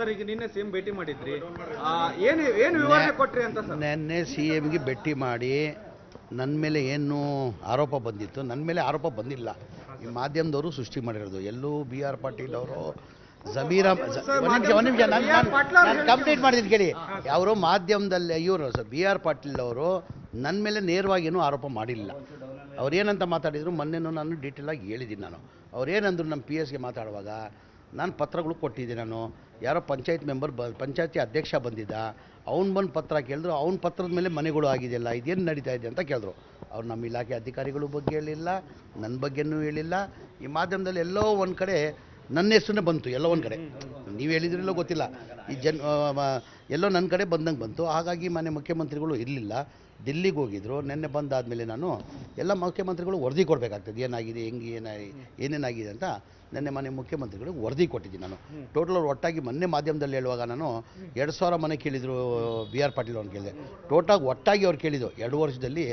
Sir ಈಗ ನಿನ್ನೆ CM ಭೇಟಿ ಮಾಡಿದ್ರಿ. ಏನು ಏನು ವಿವರಣೆ ಕೊಟ್ರಿ ಅಂತ ಸರ್? ನೆನ್ನೆ ಸಿ ಎಂಗೆ ಭೇಟಿ ಮಾಡಿ ನನ್ನ ಮೇಲೆ ಏನು ಆರೋಪ ಬಂದಿತ್ತು ನನ್ನ ಮೇಲೆ ಆರೋಪ ಬಂದಿಲ್ಲ. ಈ ಮಾಧ್ಯಮದವರು ಸೃಷ್ಟಿ ಮಾಡಿರೋದು. ಎಲ್ಲೂ ಬಿ ಆರ್ ಪಾಟೀಲ್ ಅವರು ಜಮೀರ ಒಂದು ನಿಮಿಷ ನಾನು ಕಂಪ್ಲೀಟ್ ಮಾಡಿದ್ದೀನಿ ಕೇಳಿ. ಅವರು ಮಾಧ್ಯಮದಲ್ಲಿ ಇವರು ಸರ್ ಬಿ ಆರ್ ಪಾಟೀಲ್ ಅವರು ನನ್ನ ಮೇಲೆ ನೇರವಾಗಿ ಏನೂ ಆರೋಪ ಮಾಡಿಲ್ಲ. ಅವ್ರು ಏನಂತ ಮಾತಾಡಿದ್ರು? ಮೊನ್ನೆನೂ ನಾನು ಆಗಿ ಹೇಳಿದ್ದೀನಿ ನಾನು. ಅವ್ರೇನಂದ್ರು ನಮ್ಮ ಪಿ ಎಸ್ಗೆ ಮಾತಾಡುವಾಗ ನಾನು ಪತ್ರಗಳು ಕೊಟ್ಟಿದ್ದೆ ನಾನು. ಯಾರೋ ಪಂಚಾಯತ್ ಮೆಂಬರ್ ಬ, ಪಂಚಾಯತಿ ಅಧ್ಯಕ್ಷ ಬಂದಿದ್ದ. ಅವ್ನು ಬಂದು ಪತ್ರ ಕೇಳಿದ್ರು, ಅವ್ನ ಪತ್ರದ ಮೇಲೆ ಮನೆಗಳು ಆಗಿದೆಯಲ್ಲ ಇದೇನು ನಡೀತಾ ಇದೆ ಅಂತ ಕೇಳಿದ್ರು. ಅವ್ರು ನಮ್ಮ ಇಲಾಖೆ ಅಧಿಕಾರಿಗಳ ಬಗ್ಗೆ ಹೇಳಿಲ್ಲ ನನ್ನ ಬಗ್ಗೆನೂ ಹೇಳಿಲ್ಲ. ಈ ಮಾಧ್ಯಮದಲ್ಲಿ ಎಲ್ಲೋ ಒಂದು ಕಡೆ ನನ್ನ ಹೆಸರನ್ನೇ ಬಂತು, ಎಲ್ಲೋ ಒಂದು ಕಡೆ. ನೀವು ಹೇಳಿದ್ರಲ್ಲೋ ಗೊತ್ತಿಲ್ಲ. ಈ ಜನ್ ಎಲ್ಲೋ ನನ್ನ ಕಡೆ ಬಂದಂಗೆ ಬಂತು. ಹಾಗಾಗಿ ಮನೆ ಮುಖ್ಯಮಂತ್ರಿಗಳು ಇರಲಿಲ್ಲ. ದಿಲ್ಲಿಗೆ ಹೋಗಿದ್ರು. ನಿನ್ನೆ ಬಂದಾದಮೇಲೆ ನಾನು ಎಲ್ಲ ಮುಖ್ಯಮಂತ್ರಿಗಳು ವರದಿ ಕೊಡಬೇಕಾಗ್ತದೆ. ಏನಾಗಿದೆ ಹೆಂಗೆ ಏನಾಗಿ ಏನೇನಾಗಿದೆ ಅಂತ ನಿನ್ನೆ ಮನೆ ಮುಖ್ಯಮಂತ್ರಿಗಳಿಗೆ ವರದಿ ಕೊಟ್ಟಿದ್ದೀನಿ ನಾನು. ಟೋಟಲ್ ಅವ್ರು ಒಟ್ಟಾಗಿ ಮೊನ್ನೆ ಮಾಧ್ಯಮದಲ್ಲಿ ಹೇಳುವಾಗ ನಾನು ಎರಡು ಸಾವಿರ ಮನೆ ಕೇಳಿದರು ಬಿ ಆರ್ ಪಾಟೀಲ್ ಅವ್ರನ್ನ ಕೇಳಿದೆ. ಟೋಟಾಗಿ ಒಟ್ಟಾಗಿ ಅವ್ರು ಕೇಳಿದ್ದು ಎರಡು ವರ್ಷದಲ್ಲಿ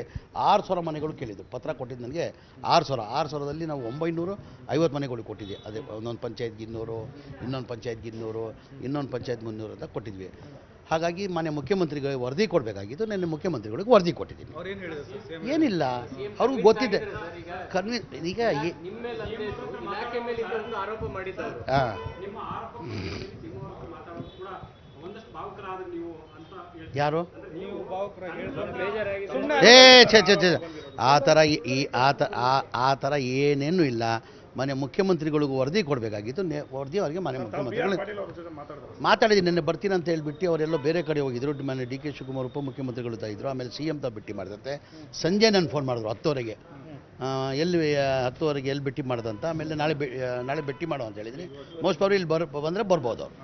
ಆರು ಸಾವಿರ ಮನೆಗಳು ಕೇಳಿದ್ದು ಪತ್ರ ಕೊಟ್ಟಿದ್ದು ನನಗೆ ಆರು ಸಾವಿರ. ಆರು ಸಾವಿರದಲ್ಲಿ ನಾವು ಒಂಬೈನೂರು ಐವತ್ತು ಮನೆಗಳು ಕೊಟ್ಟಿದ್ದೆ. ಅದೇ ಒಂದೊಂದು ಪಂಚಾಯತ್ಗೆ ಇನ್ನೂರು ಇನ್ನೊಂದು ಪಂಚಾಯತ್ಗೆ ಇನ್ನೂರು ಇನ್ನೊಂದು ಪಂಚಾಯತ್ ಮುನ್ನೂರು ಅಂತ ಕೊಟ್ಟಿದ್ವಿ. ಹಾಗಾಗಿ ಮಾನ್ಯ ಮುಖ್ಯಮಂತ್ರಿಗಳಿಗೆ ವರದಿ ಕೊಡಬೇಕಾಗಿತ್ತು ನಿನ್ನೆ ಮುಖ್ಯಮಂತ್ರಿಗಳಿಗೆ ವರದಿ ಕೊಟ್ಟಿದ್ದೀನಿ. ಅವ್ರು ಏನು ಹೇಳಿದ್ರು ಸರ್? ಏನಿಲ್ಲ ಅವ್ರಿಗೆ ಗೊತ್ತಿದೆ. ಕನ್ವಿ ಈಗ ಏ- ನಿಮ್ಮ ಮೇಲೆ ಅಲ್ಲದೆ ಇದ್ದು ಇಲಾಖೆ ಮೇಲೆ ಇದ್ದಂತ ಆರೋಪ ನಿಮ್ಮ ಆರೋಪ ಮಾತಾಡೋದು ಕೂಡ ಒಂದಷ್ಟು ಭಾವುಕರಾದ ನೀವು ಅಂತ ಹೇಳ್ತೀವಿ ಯಾರು ಏ ಛೆ ಛೆ ಛೆ ಆ ಥರ ಈ- ಈ ಆ ತ ಆ- ಆ ಥರ ಏನೇನು ಇಲ್ಲ. ಮನೆ ಮುಖ್ಯಮಂತ್ರಿಗಳಿಗೂ ವರದಿ ಕೊಡಬೇಕಾಗಿತ್ತು. ನೆ ವರದಿ ಅವರಿಗೆ ಮನೆ ಮುಖ್ಯಮಂತ್ರಿಗಳು ಮಾತಾಡಿದ್ದೀನಿ. ನಿನ್ನೆ ಬರ್ತೀನಿ ಅಂತ ಹೇಳ್ಬಿಟ್ಟು ಅವರೆಲ್ಲೋ ಬೇರೆ ಕಡೆ ಹೋಗಿದ್ರು. ಮನೆ ಡಿ ಕೆ ಶಿವಕುಮಾರ್ ಉಪಮುಖ್ಯಮಂತ್ರಿಗಳು ತಾ ಇದ್ರು ಆಮೇಲೆ ಸಿ ಎಂ ತ ಭೇಟಿ ಮಾಡಿದಂತೆ. ಸಂಜೆ ನಾನು ಫೋನ್ ಮಾಡಿದ್ರು ಹತ್ತುವರೆಗೆ. ಎಲ್ಲಿ ಹತ್ತುವರೆಗೆ ಎಲ್ಲಿ ಭೇಟಿ ಮಾಡೋದಂತ ಆಮೇಲೆ ನಾಳೆ ಬೆ ನಾಳೆ ಭೇಟಿ ಮಾಡು ಅಂತ ಹೇಳಿದ್ರಿ. ಮೋಸ್ಟ್ ಅವ್ರು ಇಲ್ಲಿ ಬರ್, ಬಂದರೆ ಬರ್ಬೋದು ಅವರು.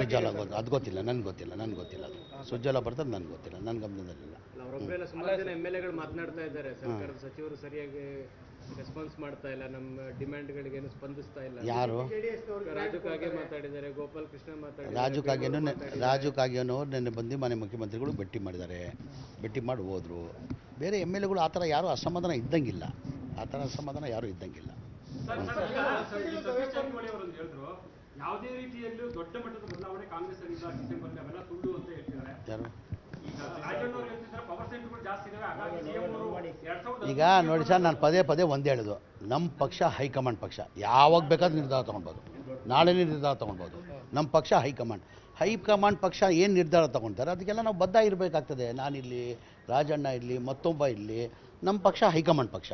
ಸುಜ್ಜಲ ಗೊತ್ತು, ಅದು ಗೊತ್ತಿಲ್ಲ, ನನಗೆ ಗೊತ್ತಿಲ್ಲ ನನಗೆ ಗೊತ್ತಿಲ್ಲ ಅದು. ಸುಜ್ಜಾಲ ಬರ್ತದೆ ನನಗೆ ಗೊತ್ತಿಲ್ಲ ನನ್ನ ಗಮನದಲ್ಲಿಲ್ಲ. ರೆಸ್ಪಾನ್ಸ್ ಮಾಡ್ತಾ ಇಲ್ಲ ನಮ್ಮ ಡಿಮ್ಯಾಂಡ್ಗಳಿಗೆ ಏನು ಸ್ಪಂದಿಸ್ತಾ ಇಲ್ಲ. ಯಾರು? ರಾಜು ಕಾಗೆ ಮಾತಾಡಿದ್ದಾರೆ ಗೋಪಾಲ್ ಕೃಷ್ಣ ಮಾತಾಡಿದ್ದಾರೆ ರಾಜು ಕಾಗೇನು ರಾಜು ಕಾಗೇನು ಅವ್ರು ನಿನ್ನೆ ಬಂದು ಮನೆ ಮುಖ್ಯಮಂತ್ರಿಗಳು ಭೇಟಿ ಮಾಡಿದ್ದಾರೆ. ಭೇಟಿ ಮಾಡಿ ಹೋದರು. ಬೇರೆ ಎಂ ಎಲ್ ಎಗಳು ಆ ಥರ ಯಾರೂ ಅಸಮಾಧಾನ ಇದ್ದಂಗಿಲ್ಲ. ಆ ಥರ ಅಸಮಾಧಾನ ಯಾರೂ ಇದ್ದಂಗಿಲ್ಲ. ಯಾವುದೇ ರೀತಿಯಲ್ಲೂ ದೊಡ್ಡ ಮಟ್ಟದ ಬದಲಾವಣೆ ಕಾಂಗ್ರೆಸ್ ಸುಳ್ಳು ಅಂತ ಹೇಳ್ತಿದ್ದಾರೆ. ಯಾರು? ಈಗ ನೋಡಿ ಸರ್ ನಾನು ಪದೇ ಪದೇ ಒಂದೇ ಹೇಳೋದು. ನಮ್ಮ ಪಕ್ಷ ಹೈಕಮಾಂಡ್ ಪಕ್ಷ. ಯಾವಾಗ ಬೇಕಾದ್ರೂ ನಿರ್ಧಾರ ತೊಗೊಳ್ಬೋದು ನಾಳೆನೇ ನಿರ್ಧಾರ ತೊಗೊಳ್ಬೋದು ನಮ್ಮ ಪಕ್ಷ ಹೈಕಮಾಂಡ್. ಹೈಕಮಾಂಡ್ ಪಕ್ಷ ಏನು ನಿರ್ಧಾರ ತೊಗೊಳ್ತಾರೆ ಅದಕ್ಕೆಲ್ಲ ನಾವು ಬದ್ಧ ಇರಬೇಕಾಗ್ತದೆ. ನಾನಿರಲಿ ರಾಜಣ್ಣ ಇರಲಿ ಮತ್ತೊಬ್ಬ ಇರಲಿ. ನಮ್ಮ ಪಕ್ಷ ಹೈಕಮಾಂಡ್ ಪಕ್ಷ.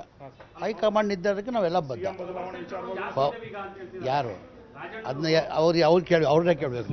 ಹೈಕಮಾಂಡ್ ನಿರ್ಧಾರಕ್ಕೆ ನಾವೆಲ್ಲ ಬದ್ಧ. ಯಾರು? ಅದನ್ನ ಅವ್ರು ಅವ್ರು ಕೇಳಿ ಅವ್ರನ್ನೇ ಕೇಳಬೇಕು.